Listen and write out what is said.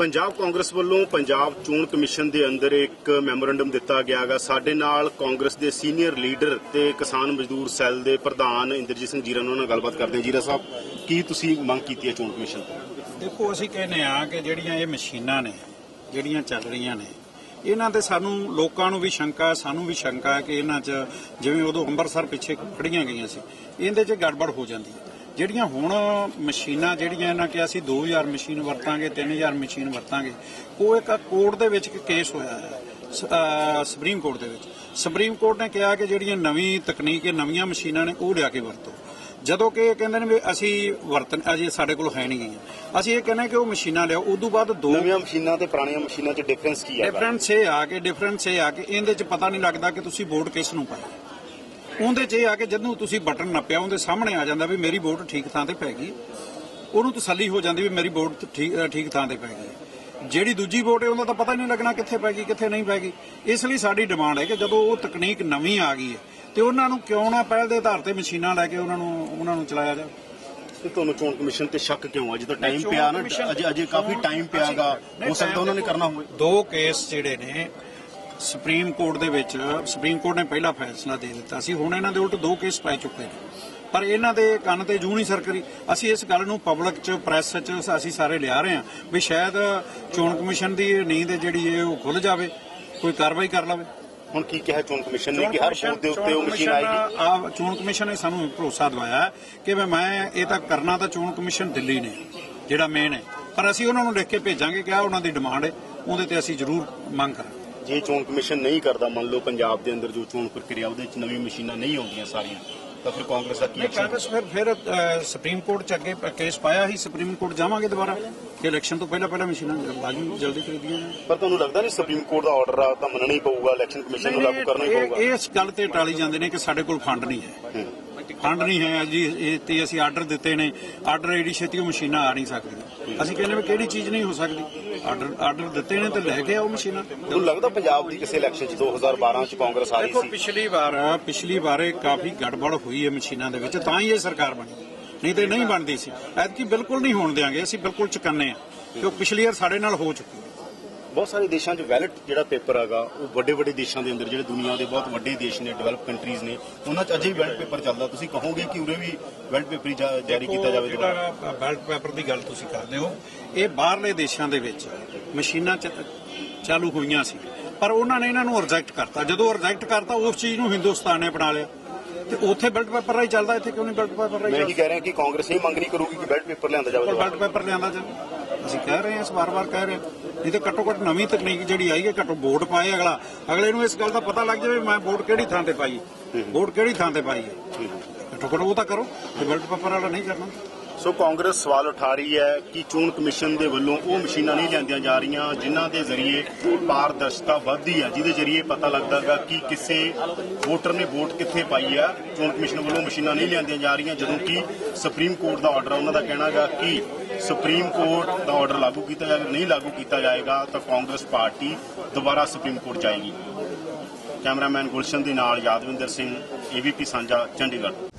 ਪੰਜਾਬ ਕਾਂਗਰਸ ਵੱਲੋਂ ਪੰਜਾਬ ਚੋਣ ਕਮਿਸ਼ਨ ਦੇ ਅੰਦਰ ਇੱਕ ਮੈਮੋਰੰਡਮ ਦਿੱਤਾ ਗਿਆਗਾ ਸਾਡੇ ਨਾਲ ਕਾਂਗਰਸ ਦੇ ਸੀਨੀਅਰ ਲੀਡਰ ਤੇ ਕਿਸਾਨ ਮਜ਼ਦੂਰ ਸੈੱਲ ਦੇ ਪ੍ਰਧਾਨ ਇੰਦਰਜੀਤ ਸਿੰਘ ਜੀਰਾ ਉਹਨਾਂ ਨਾਲ ਗੱਲਬਾਤ ਕਰਦੇ ਹਾਂ। ਜੀਰਾ ਸਾਹਿਬ, ਕੀ ਤੁਸੀਂ ਮੰਗ ਕੀਤੀ ਹੈ ਚੋਣ ਕਮਿਸ਼ਨ ਤੋਂ? ਦੇਖੋ, ਅਸੀਂ ਕਹਿੰਦੇ ਆ ਕਿ ਜਿਹੜੀਆਂ ਇਹ ਮਸ਼ੀਨਾਂ ਨੇ, ਜਿਹੜੀਆਂ ਚੱਲ ਰਹੀਆਂ ਨੇ, ਇਹਨਾਂ ਤੇ ਸਾਨੂੰ ਲੋਕਾਂ ਨੂੰ ਵੀ ਸ਼ੰਕਾ, ਸਾਨੂੰ ਵੀ ਸ਼ੰਕਾ ਕਿ ਇਹਨਾਂ 'ਚ ਜਿਵੇਂ ਉਦੋਂ ਅੰਮ੍ਰਿਤਸਰ ਪਿੱਛੇ ਖੜੀਆਂ ਗਈਆਂ ਸੀ, ਇਹਦੇ 'ਚ ਗੜਬੜ ਹੋ ਜਾਂਦੀ ਹੈ। ਜਿਹੜੀਆਂ ਹੁਣ ਮਸ਼ੀਨਾਂ ਜਿਹੜੀਆਂ ਇਹਨਾਂ ਕਿਹਾ ਸੀ 2000 ਮਸ਼ੀਨ ਵਰਤਾਂਗੇ 3000 ਮਸ਼ੀਨ ਵਰਤਾਂਗੇ ਉਹ ਇੱਕ ਕੋਰਟ ਦੇ ਵਿੱਚ ਇੱਕ ਕੇਸ ਹੋਇਆ ਹੈ ਸੁਪਰੀਮ ਕੋਰਟ ਦੇ ਵਿੱਚ। ਸੁਪਰੀਮ ਕੋਰਟ ਨੇ ਕਿਹਾ ਕਿ ਜਿਹੜੀਆਂ ਨਵੀਂ ਤਕਨੀਕ ਹੈ ਨਵੀਆਂ ਮਸ਼ੀਨਾਂ ਨੇ ਉਹ ਲਿਆ ਕੇ ਵਰਤੋ। ਜਦੋਂ ਕਿ ਇਹ ਕਹਿੰਦੇ ਨੇ ਵੀ ਅਸੀਂ ਵਰਤਨ ਅਜੇ ਸਾਡੇ ਕੋਲ ਹੈ ਨਹੀਂ ਗਈਆਂ ਅਸੀਂ ਇਹ ਕਹਿੰਦੇ ਕਿ ਉਹ ਮਸ਼ੀਨਾਂ ਲਿਆਓ ਉਦੋਂ ਬਾਅਦ ਦੋ ਨਵੀਆਂ ਮਸ਼ੀਨਾਂ ਤੇ ਪੁਰਾਣੀਆਂ ਮਸ਼ੀਨਾਂ 'ਚ ਡਿਫਰੈਂਸ ਕੀ ਹੈ ਡਿਫਰੈਂਸ ਇਹ ਆ ਕਿ ਡਿਫਰੈਂਸ ਇਹ ਆ ਕਿ ਇਹਦੇ ਚ ਪਤਾ ਨਹੀਂ ਲੱਗਦਾ ਕਿ ਤੁਸੀਂ ਵੋਟ ਕਿਸ ਨੂੰ ਪਾਈ ਉਹਦੇ ਚ ਇਹ ਆ ਕਿ ਜਦੋਂ ਤੁਸੀਂ ਬਟਨ ਨੱਪਿਆ ਉਹਦੇ ਸਾਹਮਣੇ ਆ ਜਾਂਦਾ ਵੀ ਮੇਰੀ ਵੋਟ ਠੀਕ ਥਾਂ ਤੇ ਪੈ ਗਈ। ਉਹਨੂੰ ਤਸੱਲੀ ਹੋ ਜਾਂਦੀ ਵੀ ਮੇਰੀ ਵੋਟ ਠੀਕ ਠੀਕ ਥਾਂ ਤੇ ਪੈ ਗਈ। ਜਿਹੜੀ ਦੂਜੀ ਵੋਟ ਹੈ ਉਹਦਾ ਤਾਂ ਪਤਾ ਨਹੀਂ ਲੱਗਣਾ ਕਿੱਥੇ ਪੈ ਗਈ ਕਿੱਥੇ ਨਹੀਂ ਪੈ ਗਈ। ਇਸ ਲਈ ਸਾਡੀ ਡਿਮਾਂਡ ਹੈ ਕਿ ਜਦੋਂ ਉਹ ਤਕਨੀਕ ਨਵੀਂ ਆ ਗਈ ਹੈ ਤੇ ਉਹਨਾਂ ਨੂੰ ਕਿਉਂ ਨਾ ਪਹਿਲ ਦੇ ਆਧਾਰ ਤੇ ਮਸ਼ੀਨਾਂ ਲੈ ਕੇ ਉਹਨਾਂ ਨੂੰ ਉਹਨਾਂ ਨੂੰ ਚਲਾਇਆ ਜਾਵੇ। ਤੇ ਤੁਹਾਨੂੰ ਚੋਣ ਕਮਿਸ਼ਨ ਤੇ ਸ਼ੱਕ ਕਿਉਂ ਹੈ ਜਦੋਂ ਟਾਈਮ ਪਿਆ ਨਾ ਅਜੇ ਅਜੇ ਕਾਫੀ ਟਾਈਮ ਪਿਆਗਾ ਹੋ ਸਕਦਾ ਉਹਨਾਂ ਨੇ ਕਰਨਾ ਹੋਵੇ। ਦੋ ਕੇਸ ਜਿਹੜੇ ਨੇ ਸੁਪਰੀਮ ਕੋਰਟ ਦੇ ਵਿੱਚ ਸੁਪਰੀਮ ਕੋਰਟ ਨੇ ਪਹਿਲਾ ਫੈਸਲਾ ਦੇ ਦਿੱਤਾ ਸੀ। ਹੁਣ ਇਹਨਾਂ ਦੇ ਉਲਟ ਦੋ ਕੇਸ ਪੈ ਚੁੱਕੇ ਨੇ। ਪਰ ਇਹਨਾਂ ਦੇ ਕੰਨ ਤੇ ਜੂ ਨਹੀਂ ਸਰਕਰੀ। ਅਸੀਂ ਇਸ ਗੱਲ ਨੂੰ ਪਬਲਿਕ 'ਚ ਪ੍ਰੈਸ 'ਚ ਅਸੀਂ ਸਾਰੇ ਲਿਆ ਰਹੇ ਹਾਂ ਵੀ ਸ਼ਾਇਦ ਚੋਣ ਕਮਿਸ਼ਨ ਦੀ ਇਹ ਨੀਂਦ ਜਿਹੜੀ ਹੈ ਉਹ ਖੁੱਲ ਜਾਵੇ ਕੋਈ ਕਾਰਵਾਈ ਕਰ ਲਵੇ। ਹੁਣ ਕੀ ਕਿਹਾ ਚੋਣ ਕਮਿਸ਼ਨ ਨੇ? ਕਿ ਹਰ ਬੂਥ ਦੇ ਉੱਤੇ ਉਹ ਮਸ਼ੀਨ ਆਏਗੀ। ਆ ਚੋਣ ਕਮਿਸ਼ਨ ਨੇ ਸਾਨੂੰ ਭਰੋਸਾ ਦਿਵਾਇਆ ਕਿ ਮੈਂ ਇਹ ਤਾਂ ਕਰਨਾ ਤਾਂ ਚੋਣ ਕਮਿਸ਼ਨ ਦਿੱਲੀ ਨੇ ਜਿਹੜਾ ਮੇਨ ਹੈ। ਪਰ ਅਸੀਂ ਉਹਨਾਂ ਨੂੰ ਲਿਖ ਕੇ ਭੇਜਾਂਗੇ ਕਿ ਆ ਉਹਨਾਂ ਦੀ ਡਿਮਾਂਡ ਹੈ ਉਹਦੇ ਤੇ ਅਸੀਂ ਜ਼ਰੂਰ ਮੰਗ ਕਰਾਂਗੇ। ਜੇ ਚੋਣ ਕਮਿਸ਼ਨ ਨਹੀਂ ਕਰਦਾ ਮੰਨ ਲਓ ਪੰਜਾਬ ਦੇ ਅੰਦਰ ਜੋ ਚੋਣ ਪ੍ਰਕਿਰਿਆ ਉਹਦੇ ਵਿੱਚ ਨਵੀਂ ਮਸ਼ੀਨਾਂ ਨਹੀਂ ਆਉਂਦੀਆਂ ਸਾਰੀਆਂ ਤਾਂ ਫਿਰ ਕਾਂਗਰਸ ਦਾ ਕੀ ਐਕਸ਼ਨ ਕਾਂਗਰਸ ਫਿਰ ਫਿਰ ਸੁਪਰੀਮ ਕੋਰਟ ਚ ਅੱਗੇ ਕੇਸ ਪਾਇਆ ਸੀ ਸੁਪਰੀਮ ਕੋਰਟ ਜਾਵਾਂਗੇ ਦੁਬਾਰਾ ਕਿ ਇਲੈਕਸ਼ਨ ਤੋਂ ਪਹਿਲਾਂ ਪਹਿਲਾਂ ਮਸ਼ੀਨਾਂ ਲਾਜ਼ਮੀ ਜਲਦੀ ਖਰੀਦੀਆਂ ਪਰ ਤੁਹਾਨੂੰ ਲੱਗਦਾ ਨਹੀਂ ਸੁਪਰੀਮ ਕੋਰਟ ਦਾ ਆਰਡਰ ਆ ਤਾਂ ਮੰਨਣਾ ਹੀ ਪਊਗਾ ਇਲੈਕਸ਼ਨ ਕਮਿਸ਼ਨ ਨੂੰ ਲਾਗੂ ਕਰਨਾ ਹੀ ਪਊਗਾ? ਇਹ ਇਸ ਗੱਲ ਤੇ ਟਾਲੀ ਜਾਂਦੇ ਨੇ ਕਿ ਸਾਡੇ ਕੋਲ ਫੰਡ ਨਹੀਂ ਹੂੰ। ਫੰਡ ਨਹੀਂ ਹੈ ਜੀ ਇਹ ਤੇ ਅਸੀਂ ਆਰਡਰ ਦਿੱਤੇ ਨੇ। ਆਰਡਰ ਏਡੀ ਛੇਤੀ ਉਹ ਮਸ਼ੀਨਾਂ ਆ ਨਹੀਂ ਸਕਦੀਆਂ। ਅਸੀਂ ਕਹਿੰਦੇ ਵੀ ਕਿਹੜੀ ਚੀਜ਼ ਨਹੀਂ ਹੋ ਸਕਦੀ? ਆਰਡਰ ਆਰਡਰ ਦਿੱਤੇ ਨੇ ਤੇ ਲੈ ਕੇ ਆਓ ਮਸ਼ੀਨਾਂ। ਤੁਹਾਨੂੰ ਲੱਗਦਾ ਪੰਜਾਬ ਦੀ ਕਿਸੇ ਇਲੈਕਸ਼ਨ 'ਚ 2012 'ਚ ਕਾਂਗਰਸ ਆ ਰਹੀ ਦੇਖੋ ਸੀ। ਪਿਛਲੀ ਵਾਰ ਪਿਛਲੀ ਵਾਰੇ ਕਾਫੀ ਗੜਬੜ ਹੋਈ ਹੈ ਮਸ਼ੀਨਾਂ ਦੇ ਵਿੱਚ ਤਾਂ ਹੀ ਇਹ ਸਰਕਾਰ ਬਣੀ। ਨਹੀਂ ਤੇ ਨਹੀਂ ਬਣਦੀ ਸੀ। ਐਤਕੀ ਬਿਲਕੁਲ ਨਹੀਂ ਹੋਣ ਦਿਆਂਗੇ ਅਸੀਂ ਬਿਲਕੁਲ ਚੁਕੰਨੇ ਆ। ਕਿਉਂ ਪਿਛਲੀ ਵਾਰ ਸਾਡੇ ਨਾਲ ਹੋ ਚੁੱਕੀ ਬਹੁਤ ਸਾਰੇ ਦੇਸ਼ਾਂ 'ਚ ਵੈਲਟ ਜਿਹੜਾ ਪੇਪਰ ਹੈਗਾ ਉਹ ਵੱਡੇ ਵੱਡੇ ਦੇਸ਼ਾਂ ਦੇ ਅੰਦਰ ਜਿਹੜੇ ਦੁਨੀਆ ਦੇ ਬਹੁਤ ਵੱਡੇ ਦੇਸ਼ ਨੇ ਡਿਵੈਲਪ ਕੰਟਰੀਜ਼ ਨੇ ਉਹਨਾਂ 'ਚ ਅਜੇ ਵੀ ਵੈਲਟ ਪੇਪਰ ਚੱਲਦਾ। ਤੁਸੀਂ ਕਹੋਗੇ ਕਿ ਉਰੇ ਵੀ ਵੈਲਟ ਪੇਪਰ ਜਾਰੀ ਕੀਤਾ ਜਾਵੇ ਜਿਹੜਾ ਬੈਲਟ ਪੇਪਰ ਦੀ ਗੱਲ ਤੁਸੀਂ ਕਰਦੇ ਹੋ ਇਹ ਬਾਹਰਲੇ ਦੇਸ਼ਾਂ ਦੇ ਵਿੱਚ ਮਸ਼ੀਨਾਂ ਚ- ਚਾਲੂ ਹੋਈਆਂ ਸੀ। ਪਰ ਉਹਨਾਂ ਨੇ ਇਹਨਾਂ ਨੂੰ ਰਿਜੈਕਟ ਕਰਤਾ। ਜਦੋਂ ਰਿਜੈਕਟ ਕਰਤਾ ਉਸ ਚੀਜ਼ ਨੂੰ ਹਿੰਦੁਸਤਾਨ ਨੇ ਅਪਣਾ ਲਿਆ। ਤੇ ਉੱਥੇ ਬੈਲਟ ਪੇਪਰ ਰਾਹੀਂ ਚੱਲਦਾ ਇੱਥੇ ਕਿਉਂ ਨਹੀਂ ਬੈਲਟ ਪੇਪਰ ਰਾਹੀਂ ਮੈਂ ਕੀ ਚੱਲਦਾ? ਕਹਿ ਰਿਹਾ ਕਿ ਕਾਂਗਰਸ ਇਹ ਮੰਗ ਨਹੀਂ ਕਰੂਗੀ ਕਿ ਵੈਲਟ ਪੇਪਰ ਲਿਆਂਦਾ ਜਾਵੇ ਦੁਬਾਰਾ। ਬੈਲਟ ਪੇਪਰ ਲਿਆਂਦਾ ਜਾ ਅਸੀਂ ਕਹਿ ਰਹੇ ਹਾਂ ਇਸ ਵਾਰ-ਵਾਰ ਕਹਿ ਰਹੇ ਹਾਂ। ਨਹੀਂ ਤੇ ਘੱਟੋ ਘੱਟ ਨਵੀਂ ਤਕਨੀਕ ਜਿਹੜੀ ਆਈ ਹੈ ਘੱਟੋ ਵੋਟ ਪਾਏ ਅਗਲਾ। ਅਗਲੇ ਨੂੰ ਇਸ ਗੱਲ ਦਾ ਪਤਾ ਲੱਗ ਜਾਵੇ ਮੈਂ ਵੋਟ ਕਿਹੜੀ ਥਾਂ ਤੇ ਪਾਈ ਵੋਟ ਕਿਹੜੀ ਥਾਂ ਤੇ ਪਾਈ ਹੈ। ਘੱਟੋ ਘੱਟ ਉਹ ਤਾਂ ਕਰੋ ਤੇ ਬੈਲਟ ਪੇਪਰ ਵਾਲਾ ਨਹੀਂ ਕਰਨਾ। ਸੋ ਕਾਂਗਰਸ ਸਵਾਲ ਉਠਾ ਰਹੀ ਹੈ ਕਿ ਚੋਣ ਕਮਿਸ਼ਨ ਦੇ ਵੱਲੋਂ ਉਹ ਮਸ਼ੀਨਾਂ ਨਹੀਂ ਲਿਆਂਦੀਆਂ ਜਾ ਰਹੀਆਂ ਜਿਨ੍ਹਾਂ ਦੇ ਜ਼ਰੀਏ ਪਾਰਦਰਸ਼ਤਾ ਵੱਧਦੀ ਹੈ, ਜਿਹਦੇ ਜ਼ਰੀਏ ਪਤਾ ਲੱਗਦਾਗਾ ਕਿ ਕਿਸੇ ਵੋਟਰ ਨੇ ਵੋਟ ਕਿੱਥੇ ਪਾਈ ਹੈ। ਚੋਣ ਕਮਿਸ਼ਨ ਵੱਲੋਂ ਮਸ਼ੀਨਾਂ ਨਹੀਂ ਲਿਆਂਦੀਆਂ ਜਾ ਰਹੀਆਂ, ਜਦੋਂ ਕਿ ਸੁਪਰੀਮ ਕੋਰਟ ਦਾ ਆਰਡਰ ਉਹਨਾਂ ਦਾ ਕਹਿਣਾਗਾ ਕਿ ਸੁਪਰੀਮ ਕੋਰਟ ਦਾ ਆਰਡਰ ਲਾਗੂ ਕੀਤਾ ਜਾਏਗਾ, ਨਹੀਂ ਲਾਗੂ ਕੀਤਾ ਜਾਏਗਾ ਤਾਂ ਕਾਂਗਰਸ ਪਾਰਟੀ ਦੁਬਾਰਾ ਸੁਪਰੀਮ ਕੋਰਟ ਜਾਏਗੀ। ਕੈਮਰਾਮੈਨ ਗੁਲਸ਼ਨ ਦੇ ਨਾਲ ਯਾਦਵਿੰਦਰ ਸਿੰਘ ਏਬੀਪੀ ਸਾਂਝਾ, ਚੰਡੀਗੜ੍ਹ।